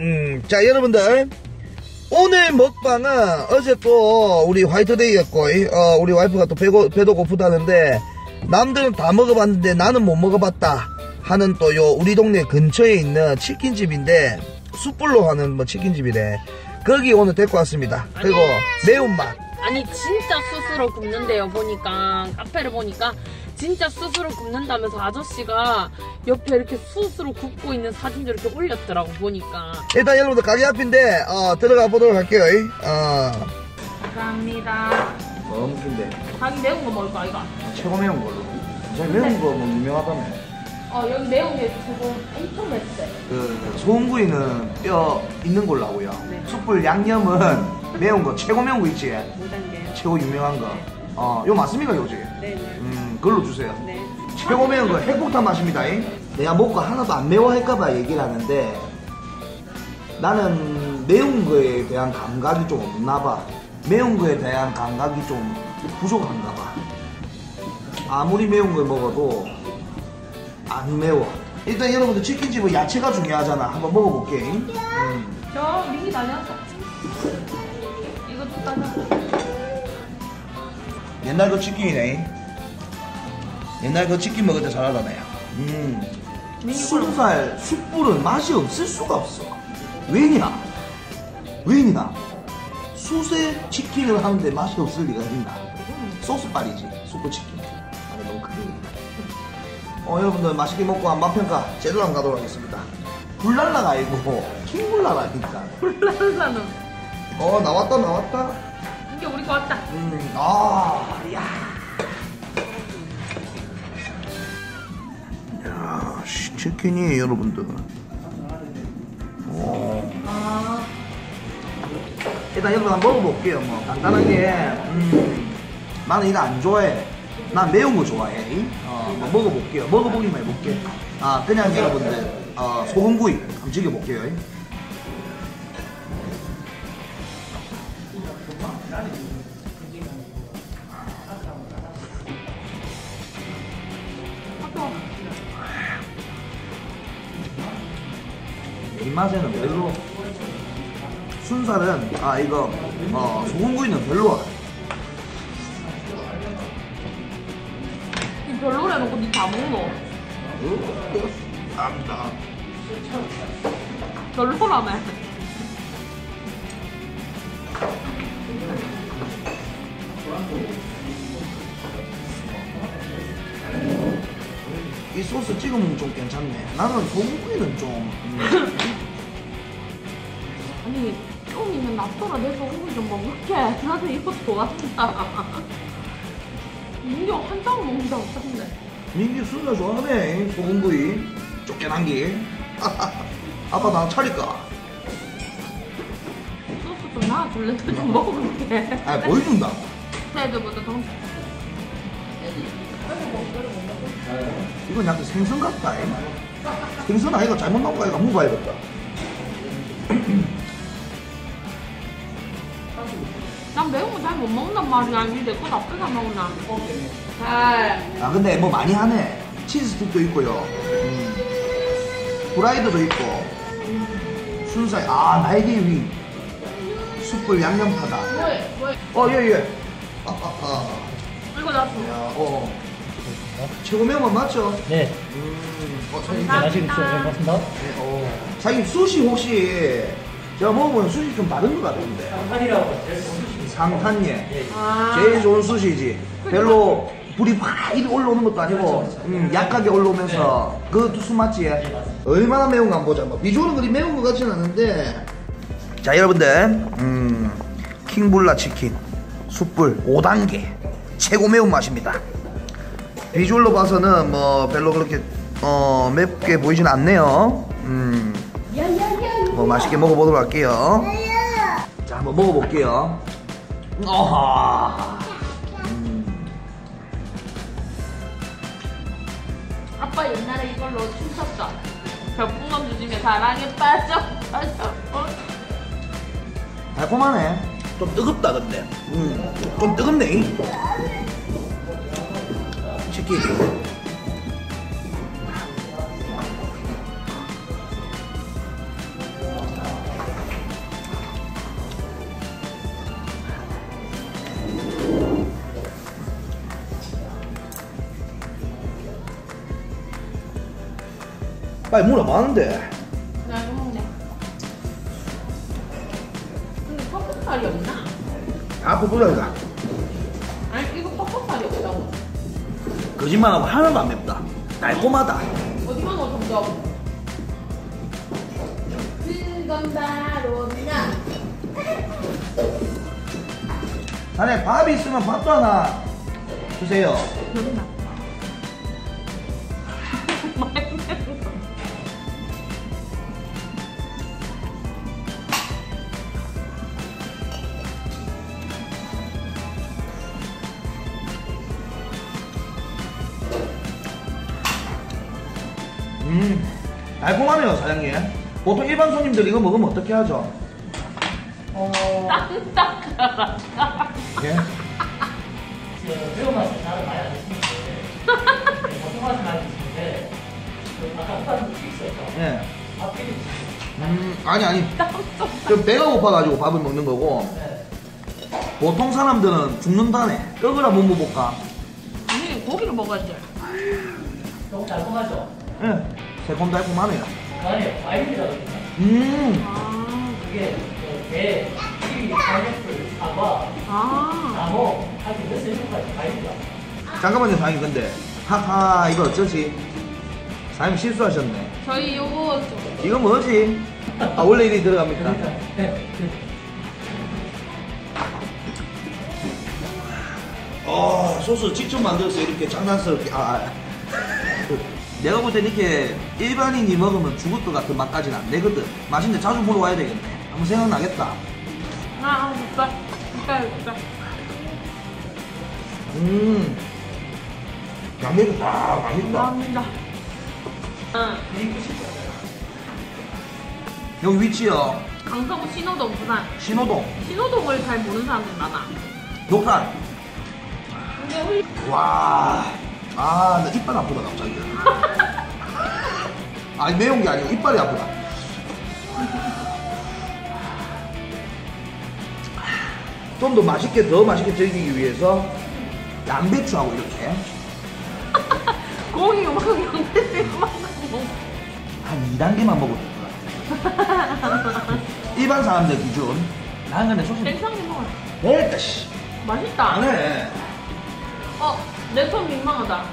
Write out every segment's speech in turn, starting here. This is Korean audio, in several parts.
음, 자, 여러분들. 오늘 먹방은 어제 또 우리 화이트데이였고, 어, 우리 와이프가 또 배고, 배도 고프다는데, 남들은 다 먹어봤는데 나는 못 먹어봤다 하는 또 요 우리 동네 근처에 있는 치킨집인데, 숯불로 하는 뭐 치킨집이래. 거기 오늘 데리고 왔습니다. 그리고 매운맛. 아니 진짜 스스로 굽는데요 보니까 카페를 보니까 진짜 스스로 굽는다면서 아저씨가 옆에 이렇게 스스로 굽고 있는 사진도 이렇게 올렸더라고 보니까 일단 여러분들 가게 앞인데, 어, 들어가 보도록 할게요. 어. 감사합니다 뭐 먹는데? 자기 매운 거 먹을 거 아이가? 최고 매운 걸로. 제일 매운 거 뭐 유명하다며. 어 여기 매운 게 최고 엄청 맵대 그 소금구이는 뼈 있는 걸로 하고요. 네. 숯불 양념은 매운 거 최고 매운 거 있지. 무단계요 최고 유명한 거. 어, 요 맞습니까 요지? 네네 음, 그걸로 주세요. 네 최고 매운 거 핵폭탄 맛입니다. 잉? 내가 먹고 하나도 안 매워 할까봐 얘기를 하는데 나는 매운 거에 대한 감각이 좀 없나 봐. 매운 거에 대한 감각이 좀 부족한가 봐. 아무리 매운 걸 먹어도 안 매워. 일단 여러분들 치킨집은 야채가 중요하잖아. 한번 먹어볼게. 잉? 음. 저 미니 이거 좀 따져 옛날 그 치킨이네. 옛날 그 치킨 먹을 때 잘하다네. 음. 순살, 숯불은 맛이 없을 수가 없어. 왜냐? 왜냐? 숯에 치킨을 하는데 맛이 없을 리가 있나? 소스빨이지, 숯불 치킨. 아, 너무 크게. 어, 여러분들 맛있게 먹고 한 맛평가 제대로 한번 가도록 하겠습니다. 불랄라가 아니고, 킹불랄라니까. 훌랄라는 어, 나왔다, 나왔다. 이게 우리 거 왔다 음, 아, 치킨이 여러분들. 오. 아 일단 여러분 한번 먹어볼게요. 뭐 간단하게. 음, 나는 이거 안 좋아해. 난 매운 거 좋아해. 어, 뭐 먹어볼게요. 먹어보기만 해볼게. 아, 그냥 여러분들 어, 소금구이 한번 즐겨볼게요. 입맛에는 별로. 순살은 아 이거 어, 소금구이는 별로야. 이 별로래 놓고 니다 먹노 안다. 별로라며 이 소스 찍어 먹으면 좀 괜찮네. 나는 소금구이는 좀 음, 아니 쫑이는 납도라 내 소금을 좀 먹을게 나는 이거 좋아한다 민경 한장 먹는다 어떡한데 민기 순살 좋아하네. 소금구이 쫓겨난 게. 아빠 나 차릴까? 소스 좀 놔줄래? 좀 먹어볼게 아 보여준다. 애들보다 더 이건 약간 생선 같다. 잉? 생선 아이가 잘못 나온 거 아이가 먹어야겠다. 난 매운 거 잘 못 먹는단 말이야 니 내거 나쁘게 안 먹나 잘 아 근데 뭐 많이 하네. 치즈 스틱도 있고요. 음. 프라이드도 있고. 순살 아 날개 위. 숯불 양념파다. 뭐해 뭐해 어 예 예. 아하하. 이거 나 줘. 야, 어. 최고 매운 건 맞죠? 네, 음. 어, 사장님. 감사합니다. 맛있게 드세요. 고맙습니다. 네, 어. 사장님 수시 혹시 제가 먹어보면 수시 좀 다른 것 같은데. 한이라고 상탄예. 아 제일 좋은 수시지. 별로 불이 확 이리 올라오는 것도 아니고 음, 약하게 올라오면서 그것도 수 맞지? 얼마나 매운 거 한번 보자. 뭐 비주얼은 그리 매운 것 같진 않은데. 자 여러분들 음, 킹블라 치킨 숯불 5단계 최고 매운 맛입니다. 비주얼로 봐서는 뭐 별로 그렇게 어, 맵게 보이진 않네요. 음, 뭐 맛있게 먹어보도록 할게요. 자 한번 먹어볼게요. 어하. 아빠 옛날에 이걸로 춤췄어 별풍선 주시면 사랑에 빠져 빠져 어? 달콤하네. 좀 뜨겁다 근데. 음, 좀 뜨겁네. 치킨. 빨리 물어 많은데 나 이거 먹네. 근데 퍽퍽살이 없나? 아프 불러이다 아니 이거 퍽퍽살이 없다고. 거짓말하고 하나도 안 맵다 달콤하다 어디만 넣어 점점. 그건 바로 나. 안에 밥이 있으면 밥도 하나 주세요 달콤하네요 사장님 보통 일반 손님들 이거 먹으면 어떻게 하죠? 딱딱하라. 예? 그 매운맛을 잘 많이 안 드시는데 보통 맛을 많이 드시는데 그 아까 것도 있었죠. 예. 앞에 음 아니 아니 좀 배가 고파가지고 밥을 먹는 거고 네. 보통 사람들은 죽는다네 떡을 한번 먹어볼까? 아니 고기를 먹어야지. 너무 달콤하죠. 예 새콤달콤하네요 그 안에 과일이라거든요. 음 아. 그게 그 배, 키위, 파인애플, 사과, 아. 나무 아주 몇세 종까지 과일이다. 잠깐만요 사장님 근데 하하 이거 어쩌지? 사장님 실수하셨네 저희 요거 좀. 이거 뭐지? 아 원래 일이 들어갑니까? 네. 어 소스 직접 만들어서 이렇게 장난스럽게 아, 아. 그, 내가 볼때 이렇게 일반인이 먹으면 죽을 것 같은 맛까지는 안 되거든 맛있는데 자주 보러 와야 되겠네 한번 생각나겠다 아, 좋다. 진짜 좋다. 음 양념이 다 맛있다 감사합니다. 응. 여기 위치요 강서구 신호동 부산. 신호동 신호동을 잘 모르는 사람들 많아. 녹산 근데 우리 와, 아, 나 이빨 아프다, 갑자기. 아니, 매운 게 아니고 이빨이 아프다. 좀 더 맛있게, 더 맛있게 즐기기 위해서 양배추하고 이렇게 고기 요만큼 양배추 요만큼 한 2단계만 먹어도 될것 같아. 일반 사람들 기준. 난 근데 솔직히 냉장고 먹어. 됐다, 씨. 맛있다. 안 해. 어, 내손 민망하다.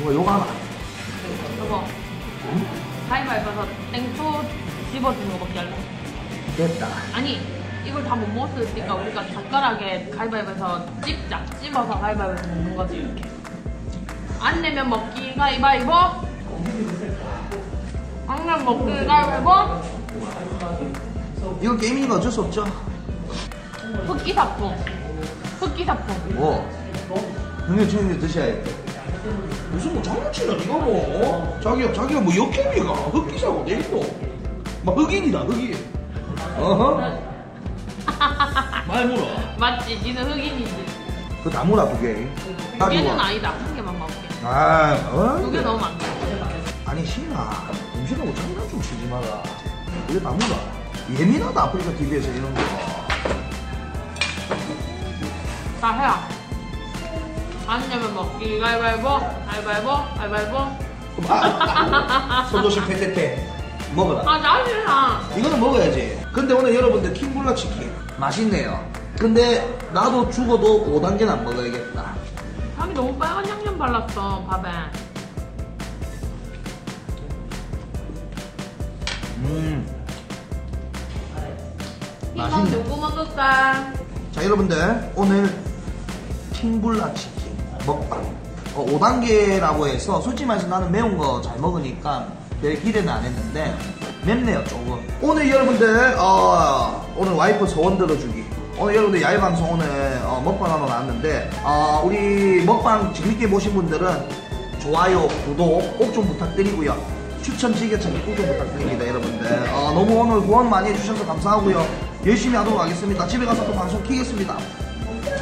누가 욕 하나? 여보, 가위바위보에서 땡초 집어주는 거 먹게 할래? 됐다. 아니, 이걸 다 못 먹었으니까 우리가 젓가락에 가위바위보에서 찝자. 찝어서 가위바위보에서 먹는 거지, 이렇게. 안 내면 먹기 가위바위보. 안 내면 먹기 가위바위보. 이거 게임이니까 어쩔 수 없죠. 흑기사품. 흑기사품. 뭐? 형님 형님 드셔야겠다. 무슨 뭐 장난치나 이거 뭐? 어? 자기가 자기가 뭐 역캠이가 흑기사고 내 있노? 막 흑인이다 흑인. 어허. 말 물어. 맞지? 니는 흑인이지. 그두 개. 두 개는 아니다. 한 개만 먹을게. 아, 어? 두개 넣으면 안 돼. 아니 신아 음식하고 장난 좀 치지 마라. 이게 다무라. 예민하다 아프리카 TV에서 이런 거. 다 해야. 안 내면 먹기 가위바위보. 가위바위보. 가위바위보. 아, 손조심 패테테 먹어라. 아, 짜증나. 이거는 먹어야지. 근데 오늘 여러분들 킹블라 치킨 맛있네요. 근데 나도 죽어도 5단계는 안 먹어야겠다. 자기 너무 빨간 양념 발랐어, 밥에. 음. 맛있네. 누구 먹을까? 자 여러분들 오늘 킹블라 치킨 먹방. 어, 5단계라고 해서 솔직히 말해서 나는 매운 거 잘 먹으니까 별 기대는 안 했는데 맵네요 조금. 오늘 여러분들 어, 오늘 와이프 소원 들어주기. 오늘 여러분들 야외 방송 오늘 어, 먹방 하러 나왔는데 어, 우리 먹방 재밌게 보신 분들은 좋아요 구독 꼭 좀 부탁드리고요. 추천 지게찾기 꼭 좀 부탁드립니다 여러분들. 어, 너무 오늘 후원 많이 해주셔서 감사하고요. 열심히 하도록 하겠습니다. 집에 가서 또 방송 키겠습니다.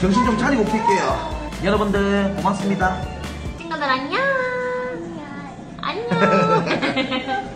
정신 좀 차리고 킬게요 여러분들 고맙습니다 친구들 안녕. 안녕.